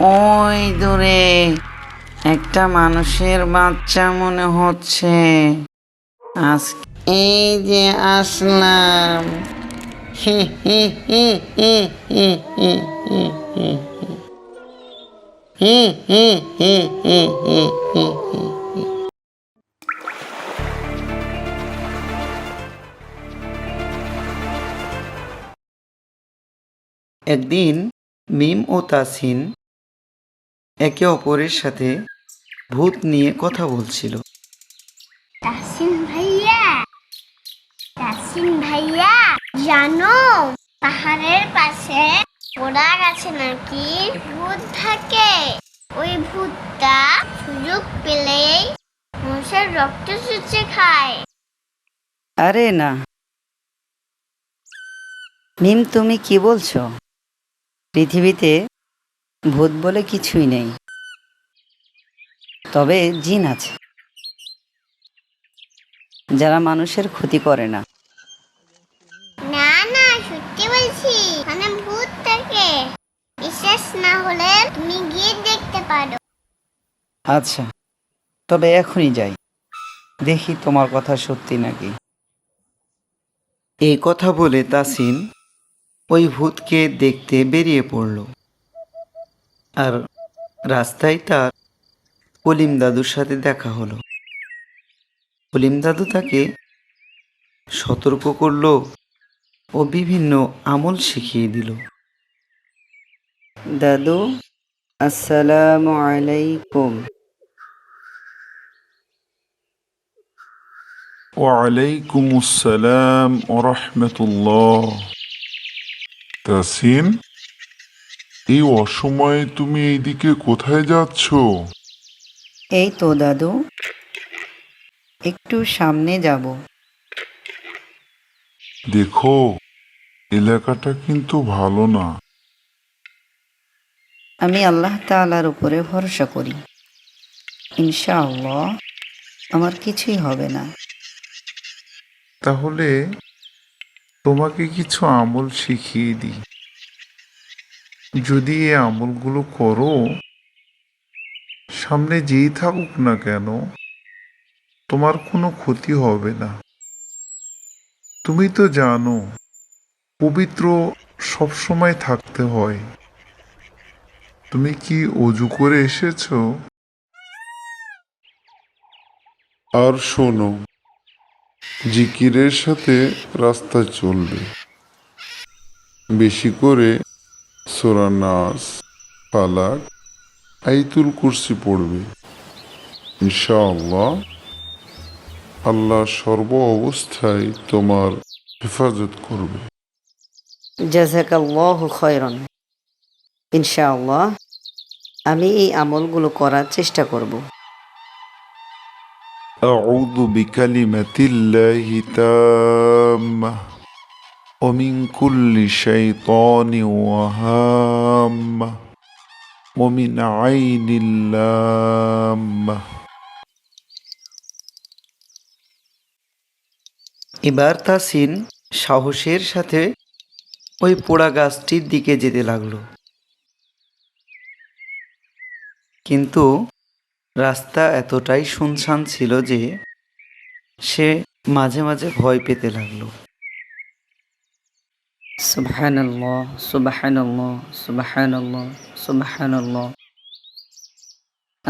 ওই দূরে একটা মানুষের বাচ্চা মনে হচ্ছে আজ এই যে আসলাম হি হি হি হি একদিন মিম ও তাসিন একে অপরের সাথে ভূত নিয়ে কথা বলছিল। তাসিন ভাইয়া তাসিন ভাইয়া জানো পাহাড়ের পাশে ওরা গাছে নাকি ভূত থাকে? ওই ভূতটা সুযোগ পেলেই মানুষের রক্ত চুচে খায়। আরে না। মিম তুমি কি বলছো? পৃথিবীতে ভূত বলে কিছুই নেই। তবে জিন আছে। যারা মানুষের ক্ষতি করে না। না না সত্যি বলছি। মানে ভূত থাকে। বিশ্বাস না হলে তুমি গিয়ে দেখতে পারো। আচ্ছা তবে এখনই যাই। দেখি তোমার কথা সত্যি নাকি। এই কথা বলে তাসিন ওই ভূতকে দেখতে বেরিয়ে পড়ল। আর রাস্তায় তার কলিম দাদুর সাথে দেখা হলো। কলিম দাদু তাকে সতর্ক করল ও বিভিন্ন আমল শিখিয়ে দিল। দাদু আসসালামু আলাইকুম। ওয়ালাইকুম আসসালাম ওরহমতুল্লাহ তাসিন এই অসময়ে তুমি এইদিকে কোথায় যাচ্ছ? এই তো দাদু। একটু সামনে যাব। দেখো এলাকাটা কিন্তু ভালো না। আমি আল্লাহ তাআলার উপরে ভরসা করি। ইনশাআল্লাহ আমার কিছুই হবে না। তাহলে তোমাকে কিছু আমল শিখিয়ে দিই। যদি এই আমলগুলো করো, সামনে যেই থাকুক না কেন, তোমার কোনো ক্ষতি হবে না। তুমি তো জানো, পবিত্র সবসময় থাকতে হয়। তুমি কি অজু করে এসেছ? আর শোনো, জিকিরের সাথে রাস্তা চলবে। বেশি করে সোরা নাস পালাক আইতুল কুরসি পড়বে ইনশাআল্লাহ আল্লাহ সর্ব অবস্থায় তোমার হেফাজত করবে জাজাকাল্লাহু খয়রন ইনশাআল্লাহ আমি এই আমলগুলো করার চেষ্টা করব أعوذ بكلمة الله تامة ومن كل شيطان وهامة ومن عين لامة এবার তাসিন সাহসের সাথে ওই পোড়া গাছটির দিকে যেতে লাগলো কিন্তু রাস্তা এতটাই শুনশান ছিল যে সে মাঝে মাঝে ভয় পেতে লাগলো سبحان الله سبحان الله سبحان الله سبحان الله.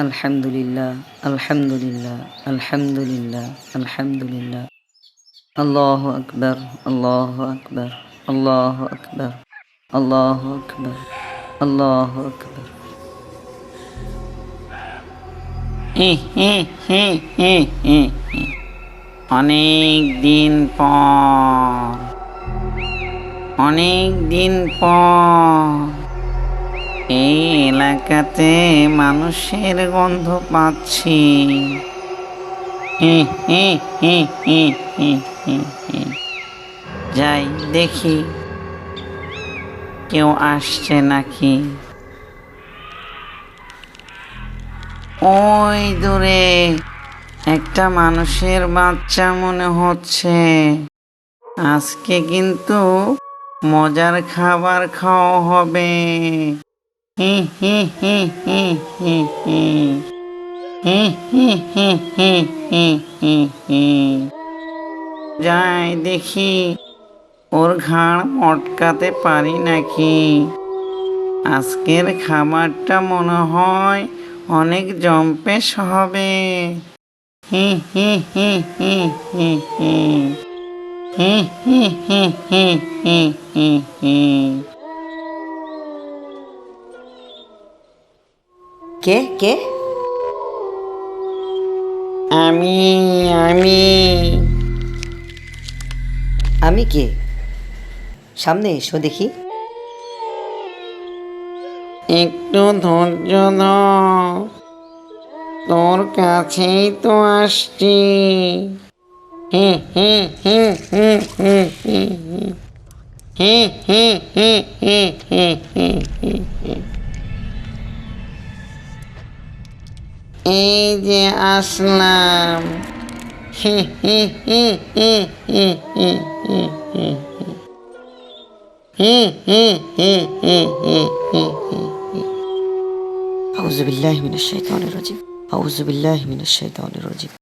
الحمد لله الحمد لله الحمد لله الحمد لله. الله أكبر الله أكبر الله أكبر الله أكبر الله أكبر. অনেক দিন পর অনেক দিন পর এই এলাকাতে মানুষের গন্ধ পাচ্ছি। যাই দেখি, কেউ আসছে নাকি? ওই দূরে একটা মানুষের বাচ্চা মনে হচ্ছে। আজকে কিন্তু মজার খাবার খাওয়া হবে হুম হুম হুম হুম হুম হুম হুম হুম হুম হুম হুম হুম হুম যাই দেখি ওর ঘাড় মটকাতে পারি নাকি আজকের খাবারটা মনে হয় অনেক জম্পেশ হবে হি হি হি হি হি হুম কে? কে? আমি আমি। আমি কে? সামনে এসো দেখি। একটু ধৈর্য ধর। তোর কাছেই তো আসছি। এই যে আসলাম أعوذ بالله من الشيطان الرجيم أعوذ بالله من الشيطان الرجيم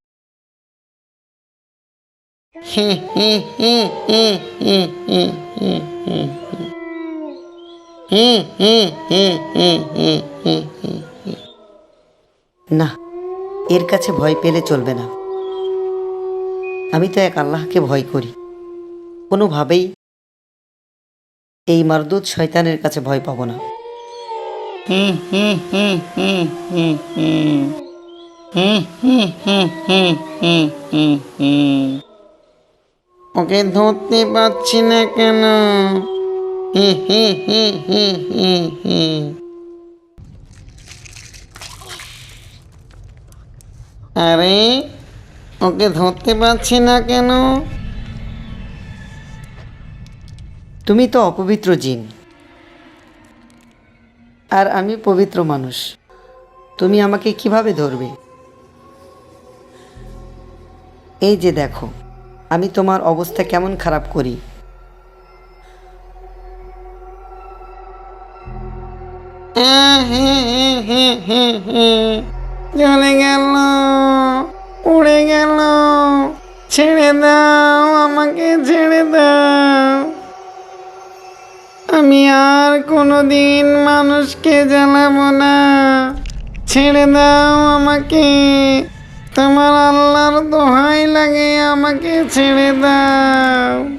না এর কাছে ভয় পেলে চলবে না আমি তো এক আল্লাহকে ভয় করি কোনোভাবেই এই মারদুত শয়তানের কাছে ভয় পাবো না হুম হুম হুম হুম হুম হুম হুম হুম ওকে ধরতে পারছি না কেন? আরে, ওকে ধরতে পারছি না কেন? তুমি তো অপবিত্র জিন। আর আমি পবিত্র মানুষ। তুমি আমাকে কীভাবে ধরবে? এই যে দেখো। আমি তোমার অবস্থা কেমন খারাপ করি? চলে গেল, উড়ে গেল। ছেড়ে দাও, আমাকে ছেড়ে দাও। আমি আর কোনোদিন মানুষকে জ্বালাবো না। ছেড়ে দাও আমাকে। তোমার আল্লাহর দোহাই লাগে আমাকে ছেড়ে দাও।